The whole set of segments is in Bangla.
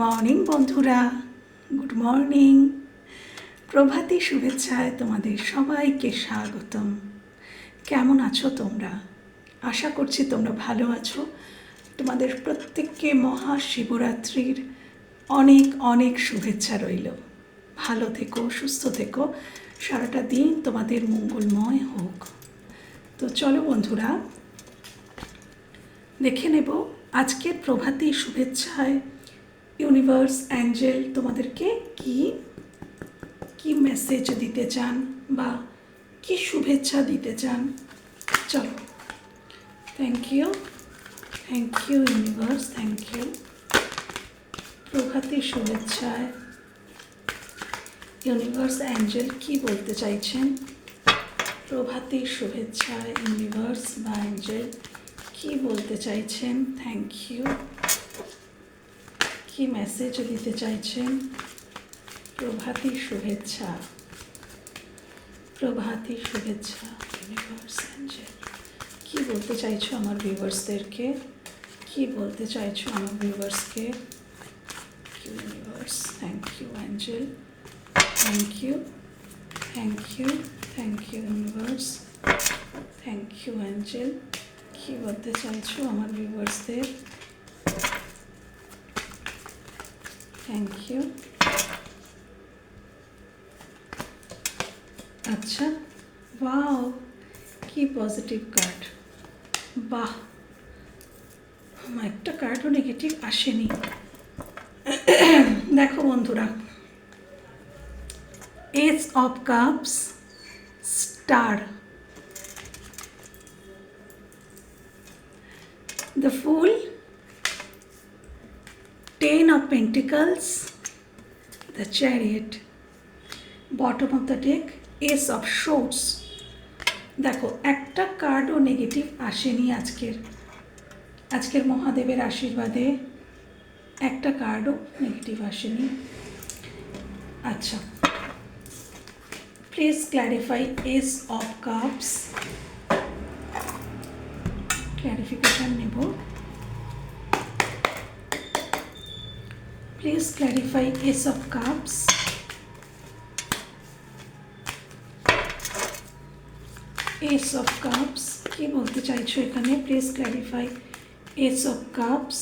মর্নিং বন্ধুরা। গুড মর্নিং প্রভাতী শুভেচ্ছায় তোমাদের সবাইকে স্বাগতম। কেমন আছো তোমরা? আশা করছি তোমরা ভালো আছো। তোমাদের প্রত্যেককে মহাশিবরাত্রির অনেক অনেক শুভেচ্ছা রইল। ভালো থেকো, সুস্থ থেকো। সারাটা দিন তোমাদের মঙ্গলময় হোক। তো চলো বন্ধুরা, দেখে নেব আজকের প্রভাতী শুভেচ্ছায় ইউনিভার্স, অ্যাঞ্জেল, তোমাদেরকে কি কি মেসেজ দিতে চান বা কি শুভেচ্ছা দিতে চান? চলো। Thank you thank you universe thank you প্রভাতী শুভেচ্ছায়। ইউনিভার্স, অ্যাঞ্জেল, কি বলতে চাইছেন? প্রভাতী শুভেচ্ছায়, ইউনিভার্স বা অ্যাঞ্জেল, কি বলতে চাইছেন? থ্যাংক ইউ কি মেসেজ দিতে চাইছেন? প্রভাতী শুভেচ্ছা। প্রভাতী শুভেচ্ছা ইউনিভার্স অ্যাঞ্জেল কি বলতে চাইছো আমার ভিউয়ার্সদেরকে কি বলতে চাইছো আমার ভিউয়ার্সকে universe thank you angel thank you thank you thank you universe thank you angel কী বলতে চাইছো আমার ভিউয়ার্সদের থ্যাংক ইউ আচ্ছা ওয়াও কি পজিটিভ কার্ড বাহ আমার একটা কার্ডও নেগেটিভ আসেনি। দেখো বন্ধুরা ace of cups star the fool ten of pentacles, the chariot, bottom of the deck, ace of swords. দেখো, একটা কার্ডও নেগেটিভ আসেনি আজকের। আজকের মহাদেবের আশীর্বাদে একটা কার্ডও নেগেটিভ আসেনি। আচ্ছা please clarify ace of cups clarification নেব। Please clarify ace of cups ace of cups কি বলতে চাইছো এখানে please clarify ace of cups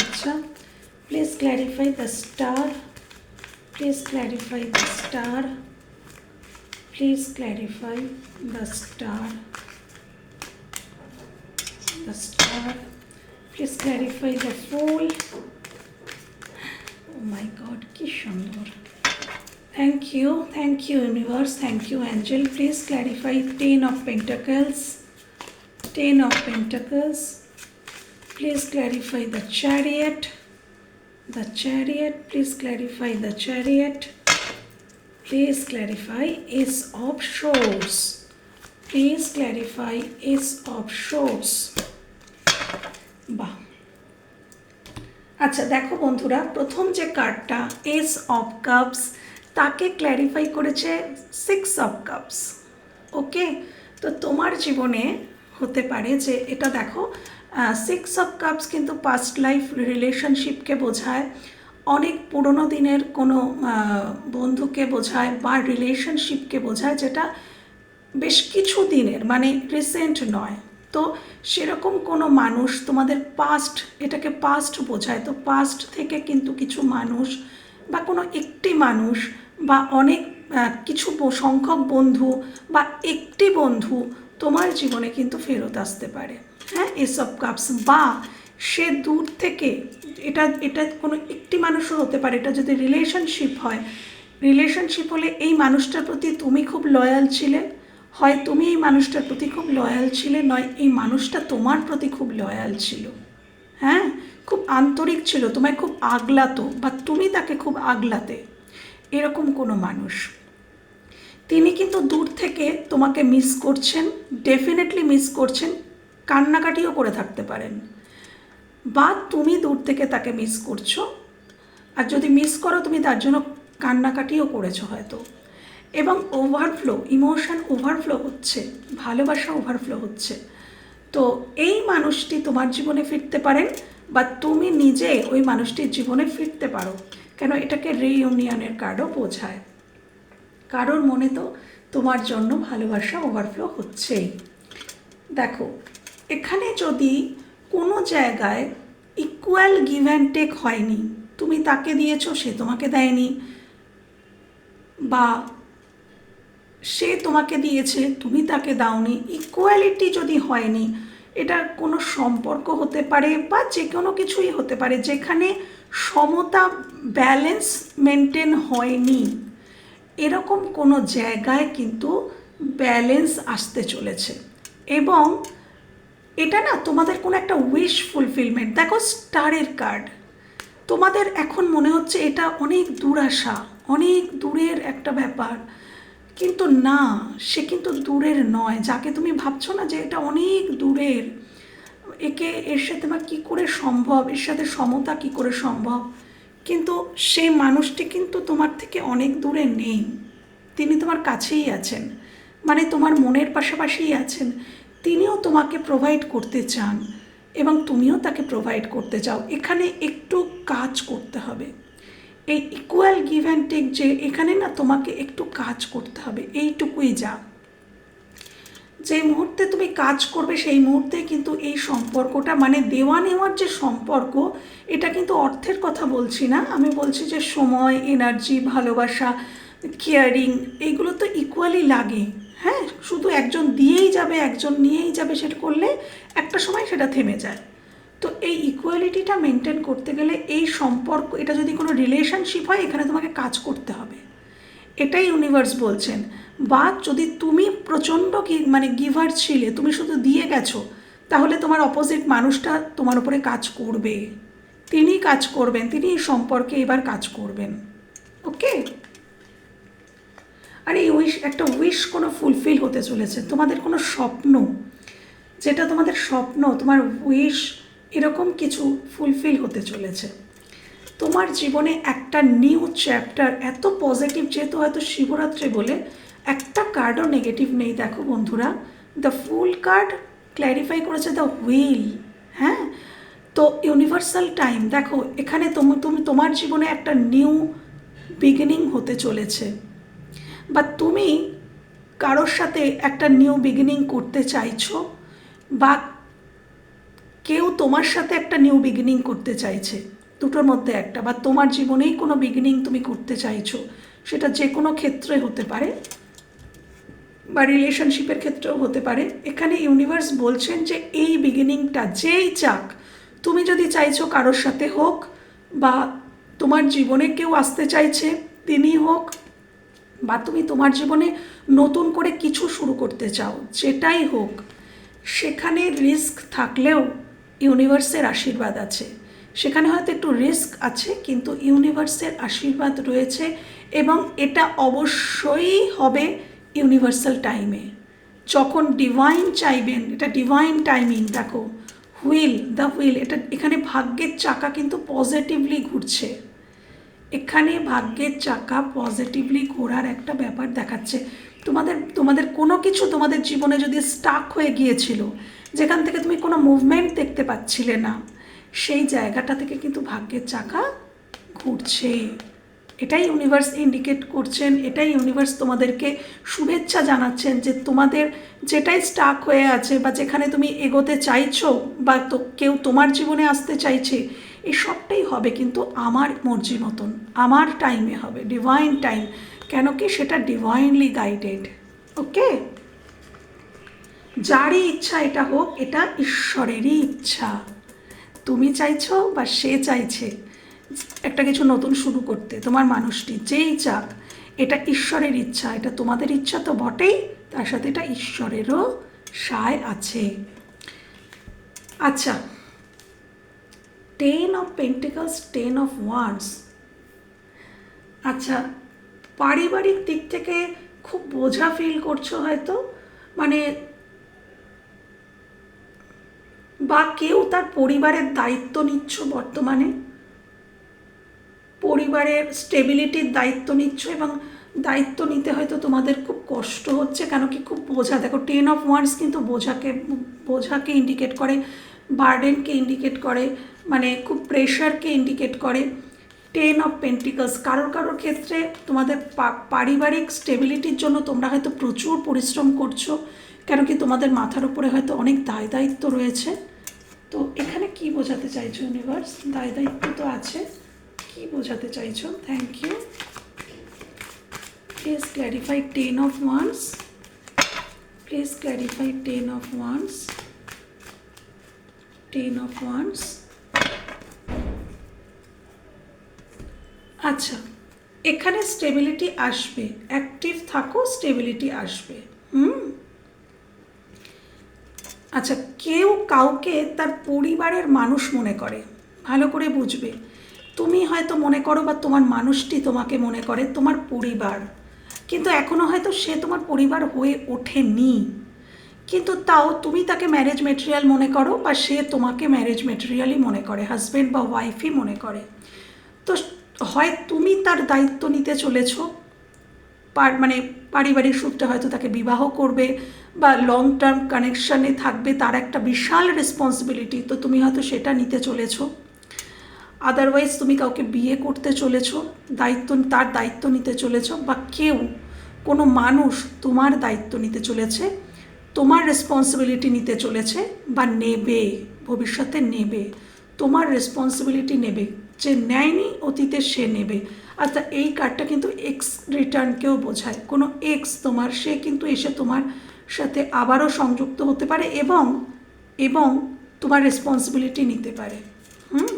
আচ্ছা please clarify the star please clarify the star Please clarify the star. The star. Please clarify the fool. Oh my God, কি সুন্দর thank you thank you universe thank you angel please clarify ten of pentacles ten of pentacles please clarify the chariot the chariot please clarify the chariot Please clarify is of shores. Please clarify is of shores. বাহ। আচ্ছা দেখো বন্ধুরা, প্রথম যে কার্ডটা এস অফ কাপস তাকে ক্ল্যারিফাই করেছে সিক্স অফ কাপস ওকে তো তোমার জীবনে হতে পারে যে এটা দেখো সিক্স অফ কাপস কিন্তু পাস্ট লাইফ রিলেশনশিপকে বোঝায়, অনেক পুরনো দিনের কোনো বন্ধুকে বোঝায় বা রিলেশনশিপকে বোঝায়, যেটা বেশ কিছু দিনের মানে রিসেন্ট নয়। তো সেরকম কোনো মানুষ তোমাদের পাস্ট এটাকে পাস্ট বোঝায়। তো পাস্ট থেকে কিন্তু কিছু মানুষ বা কোনো একটি মানুষ বা অনেক কিছু সংখ্যক বন্ধু বা একটি বন্ধু তোমার জীবনে কিন্তু ফেরত আসতে পারে। হ্যাঁ এসব কাপস বা সে দূর থেকে, এটা এটা কোনো একটি মানুষও হতে পারে। এটা যদি রিলেশনশিপ হয় রিলেশনশিপ হলে এই মানুষটার প্রতি তুমি খুব লয়াল ছিলে। হয় তুমি এই মানুষটার প্রতি খুব লয়াল ছিলে, নয় এই মানুষটা তোমার প্রতি খুব লয়াল ছিল। হ্যাঁ? খুব আন্তরিক ছিল, তোমায় খুব আগলাতো, বা তুমি তাকে খুব আগলাতে। এরকম কোনো মানুষ। তিনি কিন্তু দূর থেকে তোমাকে মিস করছেন ডেফিনেটলি মিস করছেন, কান্নাকাটিও করে থাকতে পারেন। বা তুমি দূর থেকে তাকে মিস করছ, আর যদি মিস করো, তুমি তার জন্য কান্নাকাটিও করেছ হয়তো। এবং ওভারফ্লো ইমোশন ওভারফ্লো হচ্ছে, ভালোবাসা ওভারফ্লো হচ্ছে। তো এই মানুষটি তোমার জীবনে ফিরতে পারেন বা তুমি নিজে ওই মানুষটির জীবনে ফিরতে পারো। কেন? এটাকে রিইউনিয়নের কার্ডও বোঝায়। কারোর মনে তো তোমার জন্য ভালোবাসা ওভারফ্লো হচ্ছেই। দেখো, এখানে যদি কোনো জায়গায় ইকুয়াল গিভ অ্যান্ড টেক হয়নি, তুমি তাকে দিয়েছ, সে তোমাকে দেয়নি, বা সে তোমাকে দিয়েছে, তুমি তাকে দাওনি ইকুয়ালিটি যদি হয়নি এটা কোনো সম্পর্ক হতে পারে বা যে কোনো কিছুই হতে পারে যেখানে সমতা ব্যালেন্স মেনটেন হয়নি। এরকম কোনো জায়গায় কিন্তু ব্যালেন্স আসতে চলেছে। এবং এটা না তোমাদের কোনো একটা উইশ ফুলফিলমেন্ট দেখো স্টারের কার্ড তোমাদের এখন মনে হচ্ছে এটা অনেক দূরাশা, অনেক দূরের একটা ব্যাপার। কিন্তু না, সে কিন্তু দূরের নয়। যাকে তুমি ভাবছ না যে এটা অনেক দূরের, একে এর সাথে বা কী করে সম্ভব? এর সাথে সমতা কী করে সম্ভব? কিন্তু সেই মানুষটি কিন্তু তোমার থেকে অনেক দূরে নেই। তিনি তোমার কাছেই আছেন মানে তোমার মনের পাশাপাশিই আছেন। তিনিও তোমাকে প্রোভাইড করতে চান এবং তুমিও তাকে প্রোভাইড করতে চাও। এখানে একটু কাজ করতে হবে। এই ইকুয়াল গিভ অ্যান্ড টেক যে এখানে না তোমাকে একটু কাজ করতে হবে, এইটুকুই যা। যে মুহূর্তে তুমি কাজ করবে সেই মুহূর্তে কিন্তু এই সম্পর্কটা মানে দেওয়া নেওয়ার যে সম্পর্ক, এটা কিন্তু অর্থের কথা বলছি না। আমি বলছি যে সময় এনার্জি ভালোবাসা কেয়ারিং এইগুলো তো ইকুয়ালি লাগে। হ্যাঁ শুধু একজন দিয়েই যাবে, একজন নিয়েই যাবে সেটা করলে একটা সময় সেটা থেমে যায়। তো এই ইকুয়ালিটিটা মেনটেন করতে গেলে এই সম্পর্ক, এটা যদি কোনো রিলেশনশিপ হয়, এখানে তোমাকে কাজ করতে হবে। এটাই ইউনিভার্স বলছেন। বা যদি তুমি প্রচণ্ড কি মানে গিভার ছিলে, তুমি শুধু দিয়ে গেছো, তাহলে তোমার অপোজিট মানুষটা তোমার উপরে কাজ করবে। তিনি কাজ করবেন, তিনি এই সম্পর্কে এবার কাজ করবেন। ওকে? আর, এই উইশ একটা উইশ কোনো ফুলফিল হতে চলেছে। তোমাদের কোনো স্বপ্ন, যেটা তোমাদের স্বপ্ন, তোমার উইশ এরকম কিছু ফুলফিল হতে চলেছে। তোমার জীবনে একটা নিউ চ্যাপ্টার এত পজিটিভ যেহেতু হয়তো শিবরাত্রি বলে একটা কার্ডও নেগেটিভ নেই, দেখো বন্ধুরা। দ্য ফুল কার্ড ক্ল্যারিফাই করেছে দ্য হুইল হ্যাঁ? তো ইউনিভার্সাল টাইম দেখো, এখানে তুমি তুমি, তোমার জীবনে একটা নিউ বিগিনিং হতে চলেছে। বা তুমি কারোর সাথে একটা নিউ বিগিনিং করতে চাইছো, বা কেউ তোমার সাথে একটা নিউ বিগিনিং করতে চাইছে। দুটোর মধ্যে একটা। বা তোমার জীবনেই কোনো বিগিনিং তুমি করতে চাইছো। সেটা যে কোনো ক্ষেত্রে হতে পারে। বা রিলেশনশিপের ক্ষেত্রেও হতে পারে। এখানে ইউনিভার্স বলছেন যে এই বিগিনিংটা যেই চাক, তুমি যদি চাইছো কারোর সাথে হোক বা তোমার জীবনে কেউ আসতে চাইছে, তিনি হোক বা তুমি তোমার জীবনে নতুন করে কিছু শুরু করতে চাও, যেটাই হোক, সেখানে রিস্ক থাকলেও ইউনিভার্সের আশীর্বাদ আছে। সেখানে হয়তো একটু রিস্ক আছে, কিন্তু ইউনিভার্সের আশীর্বাদ রয়েছে এবং এটা অবশ্যই হবে ইউনিভার্সাল টাইমে। যখন ডিভাইন চাইবেন, এটা ডিভাইন টাইমিং দেখো হুইল দ্য হুইল এটা এখানে ভাগ্যের চাকা কিন্তু পজিটিভলি ঘুরছে। এখানে ভাগ্যের চাকা পজিটিভলি ঘোরার একটা ব্যাপার দেখাচ্ছে। তোমাদের তোমাদের কোনো কিছু তোমাদের জীবনে যদি স্টাক হয়ে গিয়েছিল, যেখান থেকে তুমি কোনো মুভমেন্ট দেখতে পাচ্ছিলে না, সেই জায়গাটা থেকে কিন্তু ভাগ্যের চাকা ঘুরছে। এটাই ইউনিভার্স ইন্ডিকেট করছেন, এটাই ইউনিভার্স তোমাদেরকে শুভেচ্ছা জানাচ্ছেন যে তোমাদের যেটাই স্টাক হয়ে আছে বা যেখানে তুমি এগোতে চাইছো বা তো কেউ তোমার জীবনে আসতে চাইছে এই সবটাই হবে কিন্তু আমার মর্জি মতন, আমার টাইমে হবে ডিভাইন টাইম কেন কি সেটা ডিভাইনলি গাইডেড ওকে যারই ইচ্ছা এটা হোক, এটা ঈশ্বরেরই ইচ্ছা। তুমি চাইছো বা সে চাইছে, একটা কিছু নতুন শুরু করতে, তোমার মানুষটি যেই চাক, এটা ঈশ্বরের ইচ্ছা, এটা তোমাদের ইচ্ছা তো বটেই, তার সাথে এটা ঈশ্বরেরও সায় আছে। আচ্ছা ten of pentacles ten of wands আচ্ছা পারিবারিক দিক থেকে খুব বোঝা ফিল করছ হয়তো? মানে বা কেউ তার পরিবারের দায়িত্ব নিচ্ছ বর্তমানে? পরিবারের স্টেবিলিটির দায়িত্ব নিচ্ছ এবং দায়িত্ব নিতে হয়তো তোমাদের খুব কষ্ট হচ্ছে, কেন কি খুব বোঝা, দেখো টেন অফ ওয়ান্স কিন্তু বোঝাকে বোঝাকে ইন্ডিকেট করে বার্ডেনকে ইন্ডিকেট করে মানে খুব প্রেশারকে ইন্ডিকেট করে। টেন অফ পেন্টিকলস কারোর কারোর ক্ষেত্রে তোমাদের পারিবারিক স্টেবিলিটির জন্য তোমরা হয়তো প্রচুর পরিশ্রম করছ কেন কি তোমাদের মাথার উপরে হয়তো অনেক দায় দায়িত্ব রয়েছে। তো এখানে কি বোঝাতে চাইছো ইউনিভার্স দায় দায়িত্ব তো আছে। কি বোঝাতে চাইছো? Thank you please clarify ten of wands please clarify ten of wands ten of wands আচ্ছা এখানে স্টেবিলিটি আসবে। অ্যাক্টিভ থাকো স্টেবিলিটি আসবে। হুম? আচ্ছা কেউ কাউকে তার পরিবারের মানুষ মনে করে। ভালো করে বুঝবে। তুমি হয়তো মনে করো বা তোমার মানুষটি তোমাকে মনে করে তোমার পরিবার। কিন্তু এখনও হয়তো সে তোমার পরিবার হয়ে ওঠেনি। কিন্তু তাও তুমি তাকে ম্যারেজ মেটেরিয়াল মনে করো বা সে তোমাকে ম্যারেজ মেটেরিয়ালই মনে করে হাজব্যান্ড বা ওয়াইফই মনে করে। তো হয় তুমি তার দায়িত্ব নিতে চলেছ মানে পারিবারিক সূত্রে হয়তো তাকে বিবাহ করবে বা লং টার্ম কানেকশানে থাকবে তার একটা বিশাল রেসপন্সিবিলিটি তো তুমি হয়তো সেটা নিতে চলেছ। আদারওয়াইজ তুমি কাউকে বিয়ে করতে চলেছো, দায়িত্ব, তার দায়িত্ব নিতে চলেছো বা কেউ, কোনো মানুষ তোমার দায়িত্ব নিতে চলেছে তোমার রেসপন্সিবিলিটি নিতে চলেছে বা নেবে, ভবিষ্যতে নেবে। তোমার রেসপন্সিবিলিটি নেবে। যে নেয়নি, অতীতে সে নেবে। আচ্ছা এই কার্ডটা কিন্তু এক্স রিটার্নকেও বোঝায়। কোনো এক্স তোমার, সে কিন্তু এসে তোমার সাথে আবারও সংযুক্ত হতে পারে এবং এবং তোমার রেসপন্সিবিলিটি নিতে পারে। হুম?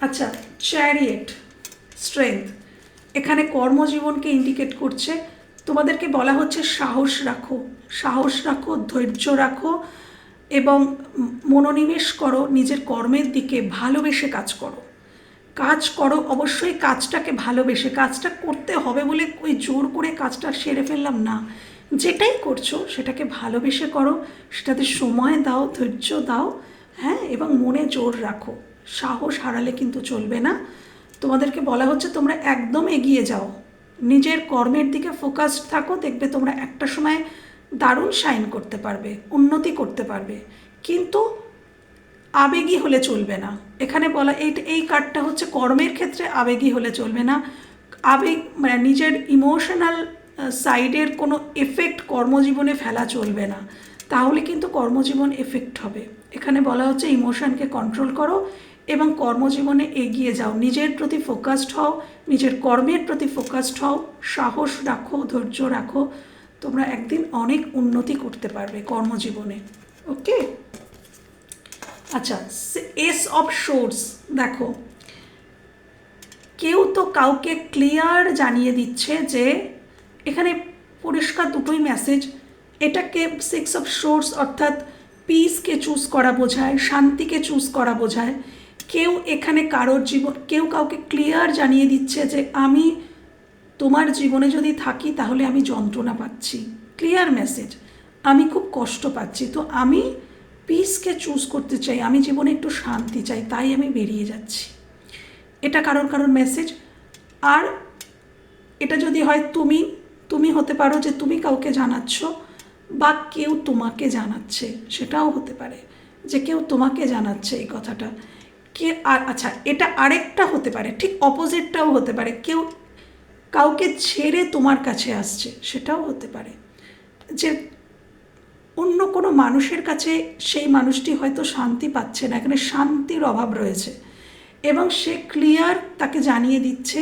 আচ্ছা চ্যারিয়েট স্ট্রেংথ এখানে কর্মজীবনকে ইন্ডিকেট করছে তোমাদেরকে বলা হচ্ছে সাহস রাখো সাহস রাখো, ধৈর্য রাখো এবং মনোনিবেশ করো, নিজের কর্মের দিকে ভালোবেসে কাজ করো। কাজ করো, অবশ্যই কাজটাকে ভালোবেসে, কাজটা করতে হবে বলে ওই জোর করে কাজটা সেরে ফেললাম না। যেটাই করছ, সেটাকে ভালোবেসে করো, সেটাতে সময় দাও, ধৈর্য দাও হ্যাঁ এবং মনে জোর রাখো। সাহস হারালে কিন্তু চলবে না। তোমাদেরকে বলা হচ্ছে তোমরা একদম এগিয়ে যাও। নিজের কর্মের দিকে ফোকাসড থাকো, দেখবে তোমরা একটা সময় দারুণ শাইন করতে পারবে, উন্নতি করতে পারবে। কিন্তু আবেগী হলে চলবে না। এখানে বলা, এই এই কার্ডটা হচ্ছে কর্মের ক্ষেত্রে আবেগী হলে চলবে না। আবেগ মানে নিজের ইমোশনাল সাইডের কোনো এফেক্ট কর্মজীবনে ফেলা চলবে না। তাহলে কিন্তু কর্মজীবন এফেক্ট হবে। এখানে বলা হচ্ছে ইমোশনকে কন্ট্রোল করো এবং কর্মজীবনে এগিয়ে যাও। নিজের প্রতি ফোকাসড হও, নিজের কর্মের প্রতি ফোকাসড হও, সাহস রাখো, ধৈর্য রাখো। তোমরা একদিন অনেক উন্নতি করতে পারবে কর্মজীবনে। ওকে আচ্ছা এস অফ শোর্স দেখো। কেউ তো কাউকে ক্লিয়ার জানিয়ে দিচ্ছে যে এখানে পরিষ্কার দুটোই মেসেজ এটাকে সিক্স অফ শোর্স অর্থাৎ পিসকে চুজ করা বোঝায়, শান্তিকে চুজ করা বোঝায়। কেউ এখানে কারোর জীবন কেউ কাউকে ক্লিয়ার জানিয়ে দিচ্ছে যে আমি তোমার জীবনে যদি থাকি তাহলে আমি যন্ত্রণা পাচ্ছি। ক্লিয়ার মেসেজ আমি খুব কষ্ট পাচ্ছি। তো আমি পিসকে চুজ করতে চাই। আমি জীবনে একটু শান্তি চাই। তাই আমি বেরিয়ে যাচ্ছি। এটা কারোর কারোর মেসেজ আর এটা যদি হয় তুমি তুমি হতে পারো যে তুমি কাউকে জানাচ্ছ বা কেউ তোমাকে জানাচ্ছে। সেটাও হতে পারে। যে কেউ তোমাকে জানাচ্ছে এই কথাটা। কে আর আচ্ছা এটা আরেকটা হতে পারে, ঠিক অপোজিটটাও হতে পারে। কেউ কাউকে ছেড়ে তোমার কাছে আসছে, সেটাও হতে পারে। যে অন্য কোনো মানুষের কাছে সেই মানুষটি হয়তো শান্তি পাচ্ছে না, এখানে শান্তির অভাব রয়েছে। এবং সে ক্লিয়ার তাকে জানিয়ে দিচ্ছে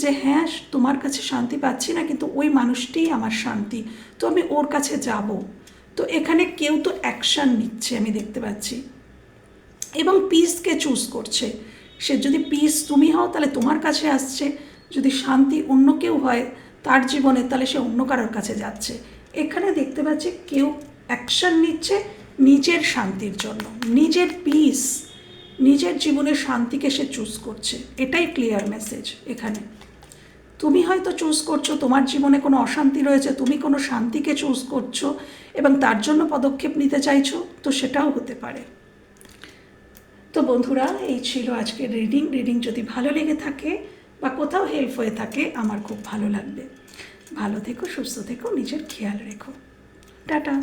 যে হ্যাঁ তোমার কাছে শান্তি পাচ্ছি না, কিন্তু ওই মানুষটিই আমার শান্তি। তো আমি ওর কাছে যাব। তো এখানে কেউ তো অ্যাকশান নিচ্ছে, আমি দেখতে পাচ্ছি। এবং পিসকে চুজ করছে। সে যদি পিস তুমি হও, তাহলে তোমার কাছে আসছে। যদি শান্তি অন্য কেউ হয় তার জীবনে, তাহলে সে অন্য কারোর কাছে যাচ্ছে। এখানে দেখতে পাচ্ছি কেউ অ্যাকশান নিচ্ছে নিজের শান্তির জন্য। নিজের পিস নিজের জীবনের শান্তিকে সে চুজ করছে। এটাই ক্লিয়ার মেসেজ এখানে। তুমি হয়তো চুজ করছ, তোমার জীবনে কোনো অশান্তি রয়েছে, তুমি কোনো শান্তিকে চুজ করছ এবং তার জন্য পদক্ষেপ নিতে চাইছো, তো সেটাও হতে পারে। তো বন্ধুরা, এই ছিল আজকের রিডিং রিডিং যদি ভালো লেগে থাকে বা কোথাও হেল্প হয়ে থাকে, আমার খুব ভালো লাগবে। ভালো থেকো, সুস্থ থেকো, নিজের খেয়াল রেখো। টাটা।